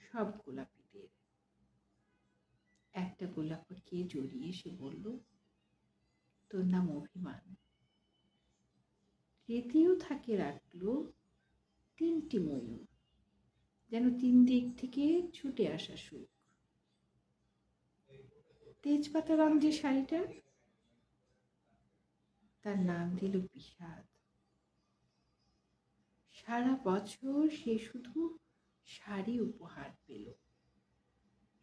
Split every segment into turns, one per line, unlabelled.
সব গোলাপিদের। একটা গোলাপকে জড়িয়ে সে বলল, তোর নাম অভিমান। তৃতীয় থাকে রাখল তিনটি ময়ূর, যেন তিন দিক থেকে ছুটে আসা সুখ। তেজপাতা রং যে শাড়িটা, তার নাম দিল বিষাদ। সারা বছর সে শুধু শাড়ি উপহার পেল।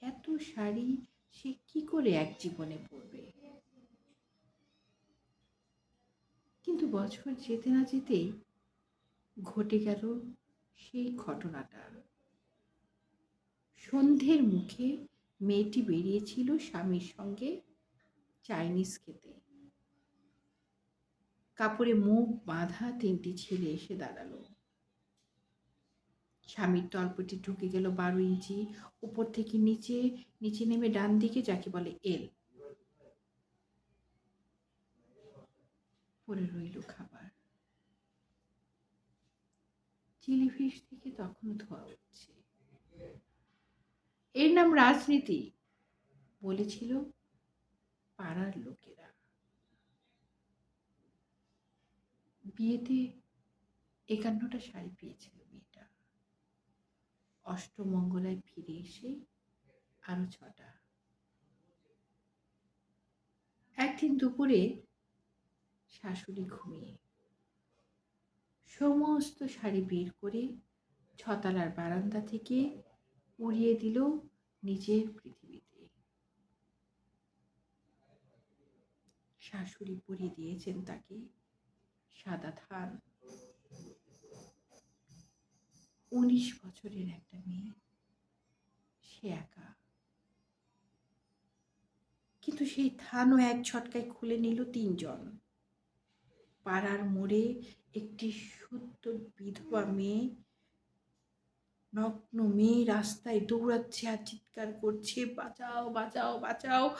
এত শাড়ি সে কি করে এক জীবনে পরবে? কিন্তু বছর যেতে না যেতেই ঘটে গেল সেই ঘটনাটা সন্ধ্যের মুখে মেয়েটি বেরিয়েছিল স্বামীর সঙ্গে চাইনিজ খেতে। কাপড়ে মুখ বাঁধা তিনটি ছেলে এসে দাঁড়াল। স্বামীর তলপটি ঢুকে গেল বারো ইঞ্চি, উপর থেকে নিচে নিচে নেমে ডান দিকে যাকে বলে এল। পরে রইল খাবার। চিলি ফিশ থেকে তখনও ধোয়া উঠছে। এর নাম রাজনীতি, বলেছিল পাড়ার লোকেরা। বিয়েতে একান্নটা শাড়ি পেয়েছিল মেয়েটা। অষ্টমঙ্গলায় ফিরে এসে আরও ছটা। একদিন দুপুরে শাশুড়ি ঘুমিয়ে। সমস্ত শাড়ি বের করে ছতলার বারান্দা থেকে উড়িয়ে দিল নিজের পৃথিবীতে। শাশুড়ি পরিয়ে দিয়েছেন তাকে সাদা ধান উনিশ বছরের একটা মেয়ে। সে একা। কিন্তু সেই থানও এক ছটকায় খুলে নিল তিনজন। পাড়ার মোড়ে একটি শুদ্ধ বিধবা মেয়ে, নগ্ন মেয়ে রাস্তায় দৌড়াচ্ছে আর চিৎকার করছে, বাঁচাও বাঁচাও বাঁচাও।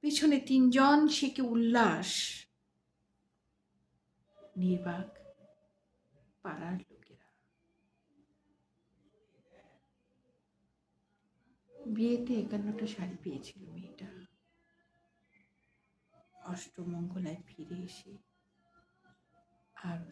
পেছনে তিনজন, সে কে উল্লাস? নির্বাক, পাড়ার লোকেরা বিয়েতে একান্নটা শাড়ি পেয়েছিল মেয়েটা। অষ্টমঙ্গলায় ফিরে এসে আরও